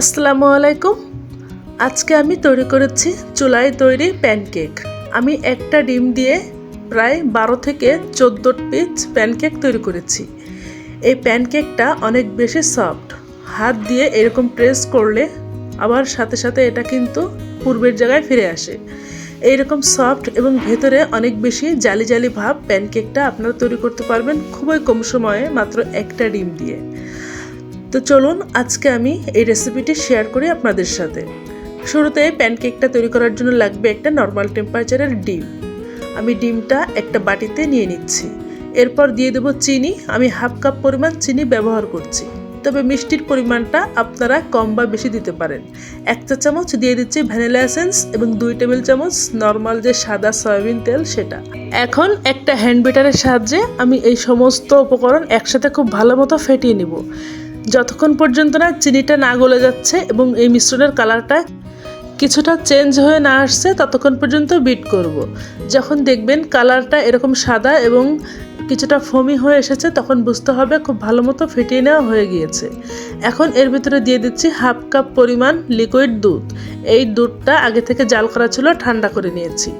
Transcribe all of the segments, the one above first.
আসসালামু আলাইকুম। আজকে আমি তৈরি করেছি চুলায় তৈরি প্যানকেক। আমি একটা ডিম দিয়ে প্রায় বারো থেকে চোদ্দ পিস প্যানকেক তৈরি করেছি। এই প্যানকেকটা অনেক বেশি সফট। হাত দিয়ে এরকম প্রেস করলে আবার সাথে সাথে এটা কিন্তু পূর্বের জায়গায় ফিরে আসে। এইরকম সফট এবং ভেতরে অনেক বেশি জালি জালি ভাব প্যানকেকটা আপনারা তৈরি করতে পারবেন খুবই কম সময়ে মাত্র একটা ডিম দিয়ে। তো চলুন আজকে আমি এই রেসিপিটি শেয়ার করি আপনাদের সাথে। শুরুতে প্যানকেকটা তৈরি করার জন্য লাগবে একটা নর্মাল টেম্পারেচারের ডিম। আমি ডিমটা একটা বাটিতে নিয়ে নিচ্ছি। এরপর দিয়ে দেবো চিনি। আমি হাফ কাপ পরিমাণ চিনি ব্যবহার করছি। তবে মিষ্টির পরিমাণটা আপনারা কম বা বেশি দিতে পারেন। এক চা চামচ দিয়ে দিচ্ছি ভ্যানিলা এসেন্স এবং দুই টেবিল চামচ নর্মাল যে সাদা সয়াবিন তেল সেটা। এখন একটা হ্যান্ড বিটারের সাহায্যে আমি এই সমস্ত উপকরণ একসাথে খুব ভালো মতো ফেটিয়ে নিব। যতক্ষণ পর্যন্ত না চিনিটা না গলে যাচ্ছে এবং এই মিশ্রণের কালারটা কিছুটা চেঞ্জ হয়ে না আসছে, ততক্ষণ পর্যন্ত বিট করব। যখন দেখবেন কালারটা এরকম সাদা এবং কিছুটা ফমি হয়ে এসেছে, তখন বুঝতে হবে খুব ভালো মতো ফেটিয়ে নেওয়া হয়ে গিয়েছে। এখন এর ভিতরে দিয়ে দিচ্ছি হাফ কাপ পরিমাণ লিকুইড দুধ। এই দুধটা আগে থেকে জাল করা ছিল, ঠান্ডা করে নিয়েছি।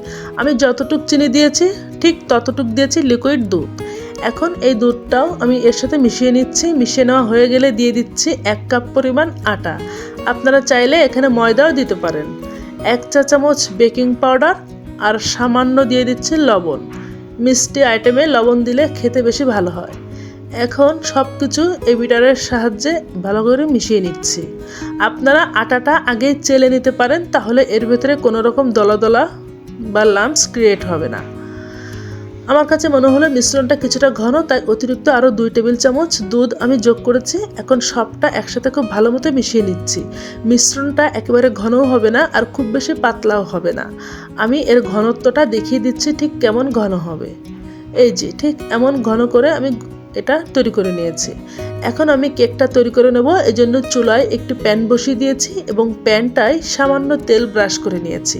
আমি যতটুক চিনি দিয়েছি, ঠিক ততটুক দিয়েছি লিকুইড দুধ। এখন এই দুধটাও আমি এর সাথে মিশিয়ে নিচ্ছি। মিশিয়ে নেওয়া হয়ে গেলে দিয়ে দিচ্ছি এক কাপ পরিমাণ আটা। আপনারা চাইলে এখানে ময়দাও দিতে পারেন। এক চা চামচ বেকিং পাউডার আর সামান্য দিয়ে দিচ্ছি লবণ। মিষ্টি আইটেমে লবণ দিলে খেতে বেশি ভালো হয়। এখন সব কিছু এই বিটারের সাহায্যে ভালো করে মিশিয়ে নিচ্ছি। আপনারা আটাটা আগে চেলে নিতে পারেন, তাহলে এর ভেতরে কোনো রকম দলা দলা বা লাম্পস ক্রিয়েট হবে না। আমার কাছে মনে হলো মিশ্রণটা কিছুটা ঘন, তাই অতিরিক্ত আরও দুই টেবিল চামচ দুধ আমি যোগ করেছি। এখন সবটা একসাথে খুব ভালো মতো মিশিয়ে নিচ্ছি। মিশ্রণটা একেবারে ঘনও হবে না আর খুব বেশি পাতলাও হবে না। আমি এর ঘনত্বটা দেখিয়ে দিচ্ছি ঠিক কেমন ঘন হবে। এই যে, ঠিক এমন ঘন করে আমি এটা তৈরি করে নিয়েছি। এখন আমি কেকটা তৈরি করে নেব এই জন্য চুলায় একটি প্যান বসিয়ে দিয়েছি এবং প্যানটায় সামান্য তেল ব্রাশ করে নিয়েছি।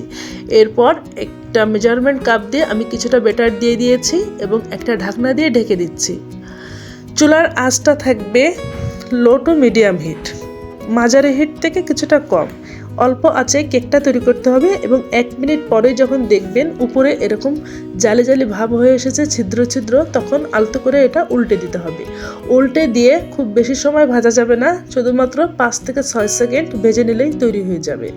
এরপর একটা মেজারমেন্ট কাপ দিয়ে আমি কিছুটা বেটার দিয়ে দিয়েছি এবং একটা ঢাকনা দিয়ে ঢেকে দিচ্ছি। চুলার আঁচটা থাকবে লো টু মিডিয়াম হিট। মাঝারি হিট থেকে কিছুটা কম। অল্প আছে কেকটা তৈরি করতে হবে এবং এক মিনিট পরে যখন দেখবেন উপরে এরকম জালি জালি ভাব হয়ে এসেছে, ছিদ্র ছিদ্র, তখন আলতো করে এটা উল্টে দিতে হবে। উল্টে দিয়ে খুব বেশি সময় ভাজা যাবে না, শুধুমাত্র পাঁচ থেকে ছয় সেকেন্ড ভেজে নিলেই তৈরি হয়ে যাবে।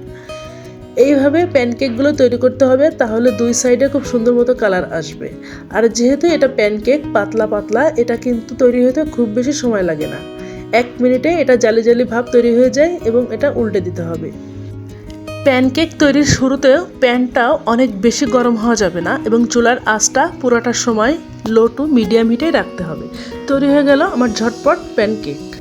এইভাবে প্যানকেকগুলো তৈরি করতে হবে, তাহলে দুই সাইডে খুব সুন্দর মতো কালার আসবে। আর যেহেতু এটা প্যানকেক, পাতলা পাতলা, এটা কিন্তু তৈরি হতে খুব বেশি সময় লাগে না। এক মিনিটে এটা জালি জালি ভাব তৈরি হয়ে যায় এবং এটা উল্টে দিতে হবে। প্যানকেক তৈরির শুরুতেও প্যানটাও অনেক বেশি গরম হওয়া যাবে না এবং চুলার আঁচটা পুরোটার সময় লো টু মিডিয়াম হিটেই রাখতে হবে। তৈরি হয়ে গেল আমার ঝটপট প্যানকেক।